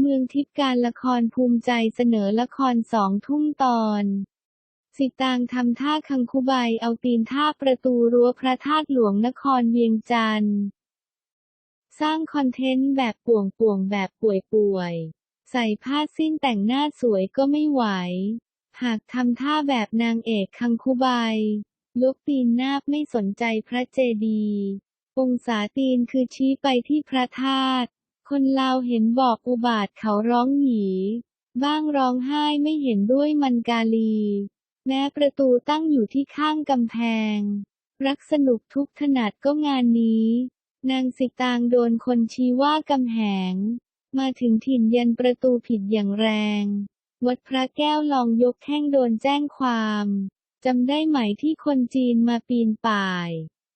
เมืองทิพย์การละครภูมิใจเสนอละครสองทุ่มตอน สิตางทำท่าคังคุใบเอาตีนท่าประตูรั้วพระธาตุหลวงนครเวียงจันทร์สร้างคอนเทนต์แบบป่วงๆแบบป่วยๆใส่ผ้าสิ้นแต่งหน้าสวยก็ไม่ไหว หากทำท่าแบบนางเอกคังคุใบยกตีนนาบไม่สนใจพระเจดีย์องศาตีนคือชี้ไปที่พระธาตุ คนลาวเห็นบอกอุบาทเขาร้องหยีบ้างร้องไห้ไม่เห็นด้วยมันกาลี แม้ประตูตั้งอยู่ที่ข้างกำแพง รักสนุกทุกถนัดก็งานนี้ นางสิตางโดนคนชี้ว่ากำแหง มาถึงถิ่นยันประตูผิดอย่างแรง วัดพระแก้วลองยกแข้งโดนแจ้งความจำได้ไหมที่คนจีนมาปีนป่าย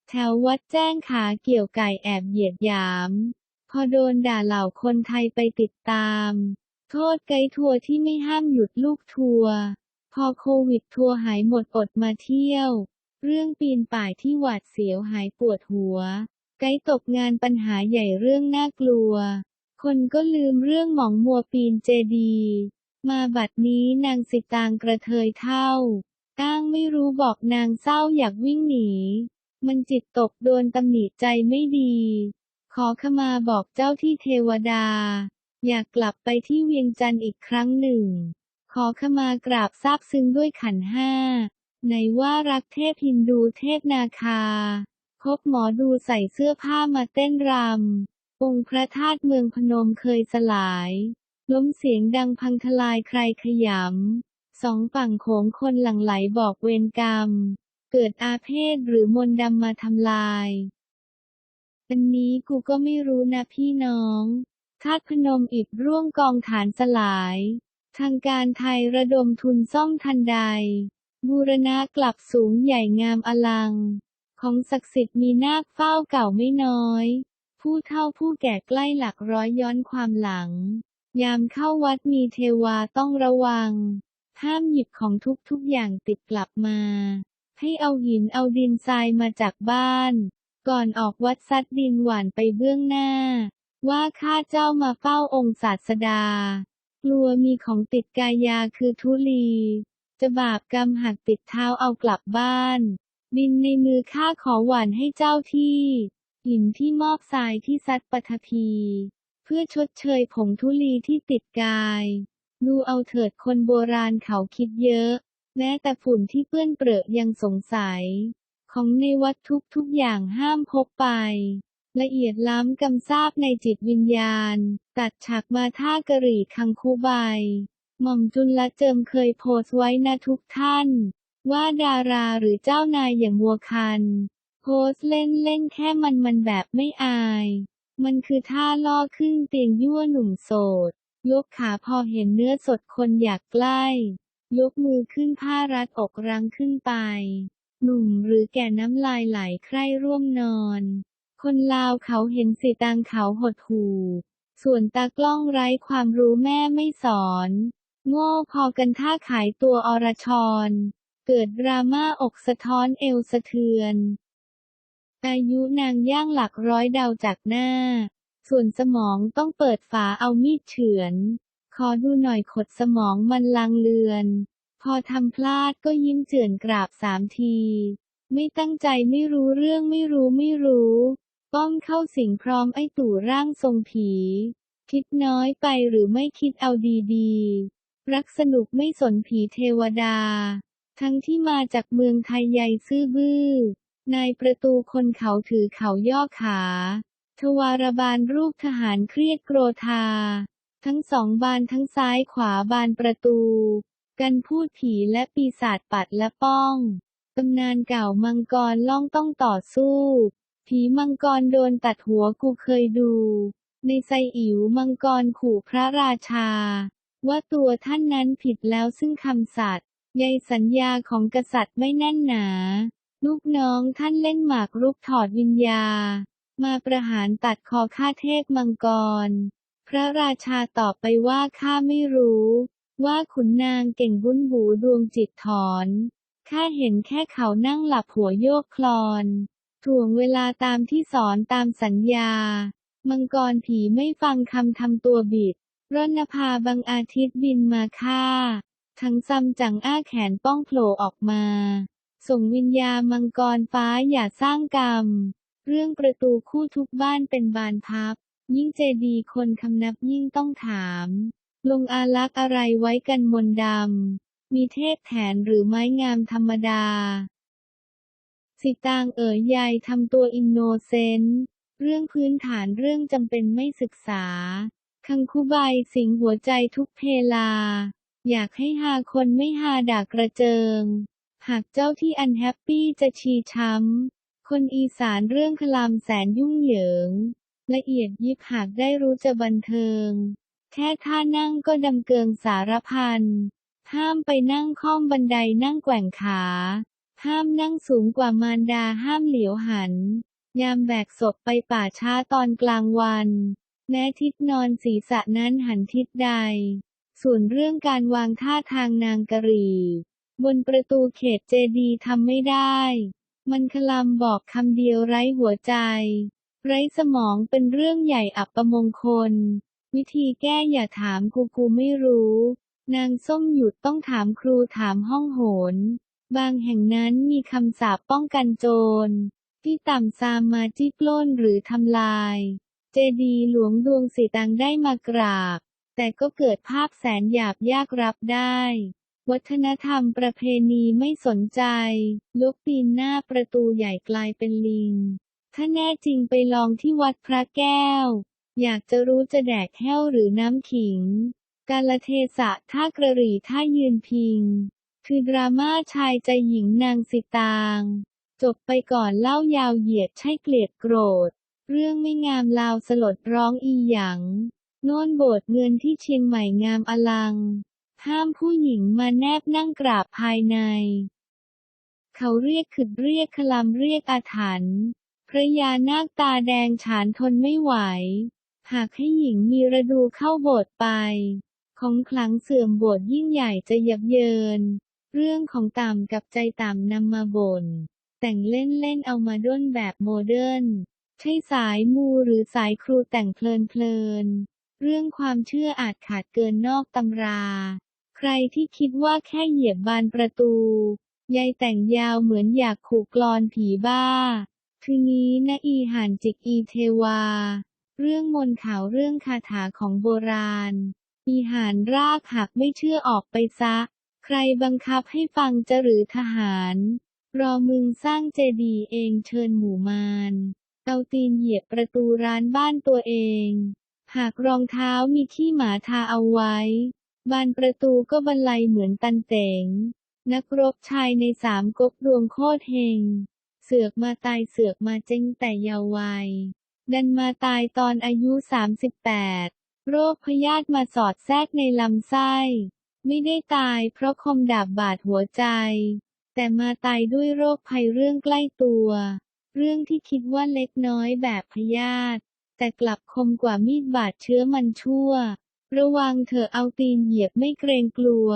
แถววัดแจ้งขาเกี่ยวไก่แอบเหยียดยาม อโดนด่าเหล่าคนไทยไปติดตาม โทษไกด์ทัวร์ที่ไม่ห้ามหยุดลูกทัวร์ พอโควิดทัวร์หายหมดอดมาเที่ยว เรื่องปีนป่ายที่หวาดเสียวหายปวดหัว ไกด์ตกงานปัญหาใหญ่เรื่องน่ากลัว คนก็ลืมเรื่องหมองมัวปีนเจดี มาบัดนี้นางสิตางกระเทยเท่า ก้างไม่รู้บอกนางเศร้าอยากวิ่งหนี มันจิตตกโดนตำหนิใจไม่ดี ขอขมาบอกเจ้าที่เทวดา อยากกลับไปที่เวียงจันทร์อีกครั้งหนึ่ง ขอขมากราบซาบซึ้งด้วยขันห้าไหนว่ารักเทพฮินดูเทพนาคา พบหมอดูใส่เสื้อผ้ามาเต้นรำ องค์พระธาตุเมืองพนมเคยสลาย ล้มเสียงดังพังทลายใครขยำ สองฝั่งโขงคนหลั่งไหลบอกเวรกรรม เกิดอาเพศหรือมนดำมาทำลาย อันนี้กูก็ไม่รู้นะพี่น้องธาตุพนมอิบร่วงกองฐานสลาย ทางการไทยระดมทุนซ่อมทันใด บูรณะกลับสูงใหญ่งามอลัง ของศักดิ์สิทธิ์มีนาคเฝ้าเก่าไม่น้อย ผู้เฒ่าผู้แก่ใกล้หลักร้อยย้อนความหลัง ยามเข้าวัดมีเทวาต้องระวัง ห้ามหยิบของทุกทุกอย่างติดกลับมา ให้เอาหินเอาดินทรายมาจากบ้าน ก่อนออกวัดซัดดินหวานไปเบื้องหน้า ว่าข้าเจ้ามาเฝ้าองค์ศาสดา กลัวมีของติดกายาคือทุลี จะบาปกรรมหักติดเท้าเอากลับบ้าน ดินในมือข้าขอหวานให้เจ้าที่หินที่มอบทรายที่ซัดปฐพี เพื่อชดเชยผงทุลีที่ติดกาย ดูเอาเถิดคนโบราณเขาคิดเยอะ แม้แต่ฝุ่นที่เปื้อนเปรอะยังสงสัย ของในวัดทุกทุกอย่างห้ามพกไป ละเอียดล้ำกำซาบในจิตวิญญาณ ตัดฉากมาท่ากะหรี่คังคูใบหม่อมจุลละเจิมเคยโพสต์ไว้นะทุกท่าน ว่าดาราหรือเจ้านายอย่างวัวคัน โพสต์เล่นเล่นแค่มันมันแบบไม่อาย มันคือท่าล่อขึ้นเตียงยั่วหนุ่มโสด ยกขาพอเห็นเนื้อสดคนอยากใกล้ ยกมือขึ้นผ้ารัดอกรังขึ้นไป หนุ่มหรือแก่น้ำลายไหลใคร่ร่วมนอน คนลาวเขาเห็นสีตังเขาหดหูส่วนตากล้องไร้ความรู้แม่ไม่สอน โง่พอกันท่าขายตัวอรชร เกิดดราม่าอกสะท้อนเอวสะเทือน อายุนางย่างหลักร้อยเดาจากหน้า ส่วนสมองต้องเปิดฝาเอามีดเฉือน ขอดูหน่อยขดสมองมันลังเลือน พอทำพลาดก็ยิ้มเจือนกราบสามที ไม่ตั้งใจไม่รู้เรื่องไม่รู้ไม่รู้ ป้องเข้าสิงพร้อมไอ้ตู่ร่างทรงผี คิดน้อยไปหรือไม่คิดเอาดีๆ รักสนุกไม่สนผีเทวดา ทั้งที่มาจากเมืองไทยใหญ่ซื่อบื้อนายประตูคนเขาถือเขาย่อขา ทวารบาลรูปทหารเครียดโกรธา ทั้งสองบานทั้งซ้ายขวาบานประตู กันพูดผีและปีศาจปัดและป้อง ตำนานเก่ามังกรล่องต้องต่อสู้ ผีมังกรโดนตัดหัวกูเคยดู ในไซอิ๋วมังกรขู่พระราชา ว่าตัวท่านนั้นผิดแล้วซึ่งคำสัตย์ใยสัญญาของกษัตริย์ไม่แน่นหนา ลูกน้องท่านเล่นหมากรุกถอดวิญญา มาประหารตัดคอข้าเทพมังกร พระราชาตอบไปว่าข้าไม่รู้ ว่าขุนนางเก่งบุญหูดวงจิตถอนข้าเห็นแค่เขานั่งหลับหัวโยกคลอนถ่วงเวลาตามที่สอนตามสัญญา มังกรผีไม่ฟังคำทำตัวบิดรณภาบางอาทิตย์บินมาฆ่า ทั้งซัมจั๋งอ้าแขนป้องโผล่ออกมา ส่งวิญญามังกรฟ้าอย่าสร้างกรรม เรื่องประตูคู่ทุกบ้านเป็นบานพับ ยิ่งเจดีย์คนคำนับยิ่งต้องถาม ลงอาลักษ์อะไรไว้กันมนดำ มีเทพแถนหรือไม้งามธรรมดา สิตางเอ๋ยยายทำตัวอินโนเซนต์ เรื่องพื้นฐานเรื่องจำเป็นไม่ศึกษา คังคูใบายสิงหัวใจทุกเพลา อยากให้หาคนไม่หาด่ากระเจิง หากเจ้าที่อันแฮปปี้จะชีช้ำ คนอีสานเรื่องคลามแสนยุ่งเหยิง ละเอียดยิบหากได้รู้จะบันเทิง แค่ท่านั่งก็ดำเกิงสารพัน ห้ามไปนั่งค่อมบันไดนั่งแกว่งขา ห้ามนั่งสูงกว่ามารดาห้ามเหลียวหัน ยามแบกศพไปป่าช้าตอนกลางวัน แม้ทิศนอนศีรษะนั้นหันทิศใด ส่วนเรื่องการวางท่าทางนางกะรี่บนประตูเขตเจดีทำไม่ได้ มันคลำบอกคำเดียวไร้หัวใจ ไร้สมองเป็นเรื่องใหญ่อับประมงคล วิธีแก้อย่าถามกูกูไม่รู้ นางส้มหยุดต้องถามครูถามห้องโหน บางแห่งนั้นมีคำสาปป้องกันโจร ที่ต่ำซามมาจี้ปล้นหรือทำลาย เจดีหลวงดวงสีตังได้มากราบ แต่ก็เกิดภาพแสนหยาบยากรับได้ วัฒนธรรมประเพณีไม่สนใจยกปีนหน้าประตูใหญ่กลายเป็นลิง ถ้าแน่จริงไปลองที่วัดพระแก้ว อยากจะรู้จะแดกแห้วหรือน้ำขิง กาลเทศะท่ากระหรี่ท่ายืนพิง คือดราม่าชายใจหญิงนางสิตาง จบไปก่อนเล่ายาวเหยียดใช่เกลียดโกรธ เรื่องไม่งามลาวสลดร้องอีหยัง โน่นโบสเงินที่เชียงใหม่งามอลัง ห้ามผู้หญิงมาแนบนั่งกราบภายใน เขาเรียกขึดเรียกคลำเรียกอาถรรพ์พระยานาคตาแดงฉานทนไม่ไหว หากให้หญิงมีระดูเข้าโบสถ์ไป ของขลังเสื่อมโบสถ์ยิ่งใหญ่จะยับเยิน เรื่องของต่ำกับใจต่ำนำมาบ่น แต่งเล่นๆเอามาด้นแบบโมเดิร์น ใช่สายมูหรือสายครูแต่งเพลินๆเรื่องความเชื่ออาจขาดเกินนอกตำรา ใครที่คิดว่าแค่เหยียบบานประตู ยายแต่งยาวเหมือนอยากขู่กลอนผีบ้าคือนี้นะอีหันจิกอีเทวา เรื่องมนต์ขาวเรื่องคาถาของโบราณอีหานรากหักไม่เชื่อออกไปซะ ใครบังคับให้ฟังจะหรือทหาร รอมึงสร้างเจดีย์เองเชิญหมู่มารเอาตีนเหยียบประตูร้านบ้านตัวเอง หากรองเท้ามีขี้หมาทาเอาไว้ บานประตูก็บรรลัยเหมือนตันเต๋ง นักรบชายในสามก๊กดวงโคตรเฮง เสือกมาตายเสือกมาเจ๊งแต่เยาว์วัย ดันมาตายตอนอายุ 38 โรคพยาธิมาสอดแทรกในลำไส้ ไม่ได้ตายเพราะคมดาบบาดหัวใจ แต่มาตายด้วยโรคภัยเรื่องใกล้ตัว เรื่องที่คิดว่าเล็กน้อยแบบพยาธิแต่กลับคมกว่ามีดบาดเชื้อมันชั่ว ระวังเถอเอาตีนเหยียบไม่เกรงกลัว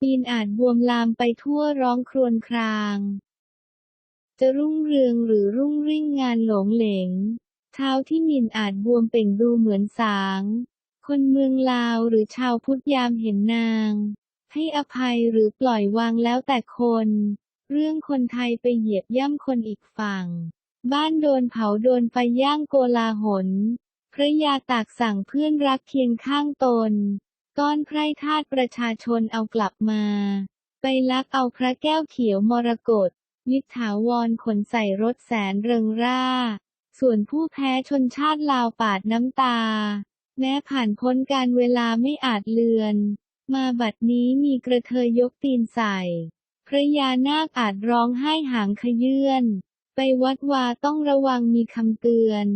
ตีนอาจบวมลามไปทั่วร้องครวญคราง จะรุ่งเรืองหรือรุ่งริ่งงานหลงเหลง เท้าที่มินอาจบวมเป่งดูเหมือนสาง คนเมืองลาวหรือชาวพุทธยามเห็นนาง ให้อภัยหรือปล่อยวางแล้วแต่คน เรื่องคนไทยไปเหยียบย่ำคนอีกฝั่ง บ้านโดนเผาโดนไฟย่างโกลาหล พระยาตากสั่งเพื่อนรักเคียงข้างตน ก้อนไพร่ทาสประชาชนเอากลับมา ไปลักเอาพระแก้วเขียวมรกตยึดถาวรขนใส่รถแสนเริงร่า ส่วนผู้แพ้ชนชาติลาวปาดน้ำตา แม้ผ่านพ้นการเวลาไม่อาจเลือน มาบัดนี้มีกระเทยยกตีนใส่พระยานาคอาจร้องไห้หางขยื่นไปวัดวาต้องระวังมีคำเตือน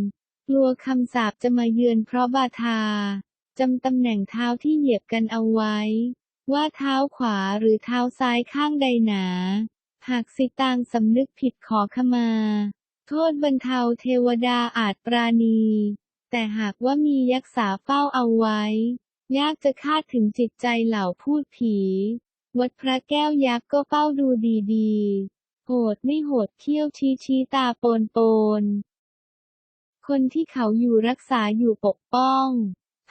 กลัวคำสาปจะมาเยือนเพราะบาทาจำตำแหน่งเท้าที่เหยียบกันเอาไว้ ว่าเท้าขวาหรือเท้าซ้ายข้างใดหนา หากสิตางสำนึกผิดขอขมา โทษบรรเทาเทวดาอาจปราณี แต่หากว่ามียักษ์สาเฝ้าเอาไว้ ยากจะคาดถึงจิตใจเหล่าพูดผี วัดพระแก้วยักษ์ก็เฝ้าดูดีๆ โหดไม่โหดเขี้ยวชี้ชี้ตาโปนโปน คนที่เขาอยู่รักษาอยู่ปกป้อง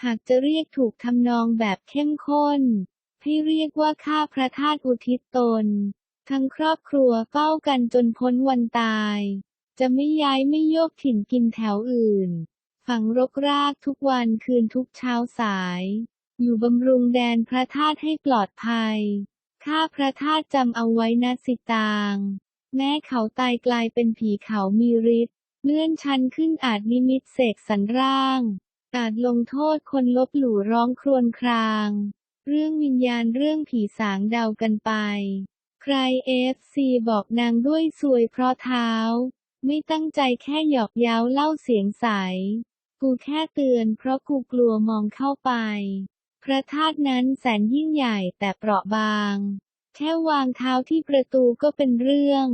หากจะเรียกถูกทำนองแบบเข้มข้น ให้เรียกว่าข้าพระธาตุอุทิศตน ทั้งครอบครัวเฝ้ากันจนพ้นวันตาย จะไม่ย้ายไม่โยกถิ่นกินแถวอื่น ฝังรกรากทุกวันคืนทุกเช้าสาย อยู่บำรุงแดนพระธาตุให้ปลอดภัย ข้าพระธาตุจำเอาไว้นะสิตาง แม้เขาตายกลายเป็นผีเขามีฤทธิ์เลื่อนชั้นขึ้นอาจนิมิตเสกสรรร่าง อาจลงโทษคนลบหลู่ร้องครวญคราง เรื่องวิญญาณเรื่องผีสางเดากันไป ใครเอฟซีบอกนางด้วยซวยเพราะเท้า ไม่ตั้งใจแค่หยอกเย้าเล่าเสียงใส กูแค่เตือนเพราะกูกลัวมองเข้าไป พระธาตุนั้นแสนยิ่งใหญ่แต่เปราะบาง แค่วางเท้าที่ประตูก็เป็นเรื่อง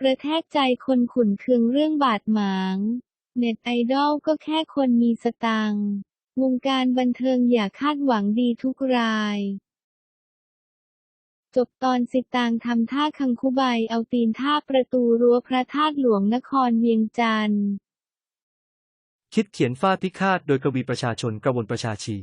กระแทกใจคนขุนเคืองเรื่องบาดหมาง เน็ตไอดอลก็แค่คนมีสตังค์วงการบันเทิงอย่าคาดหวังดีทุกราย จบตอนสิตางทำท่าคังคุใบเอาตีนท่าประตูรั้วพระธาตุหลวงนครเวียงจันทร์ คิดเขียนฟาดพิฆาตโดยกวีประชาชนกระวนประชาชี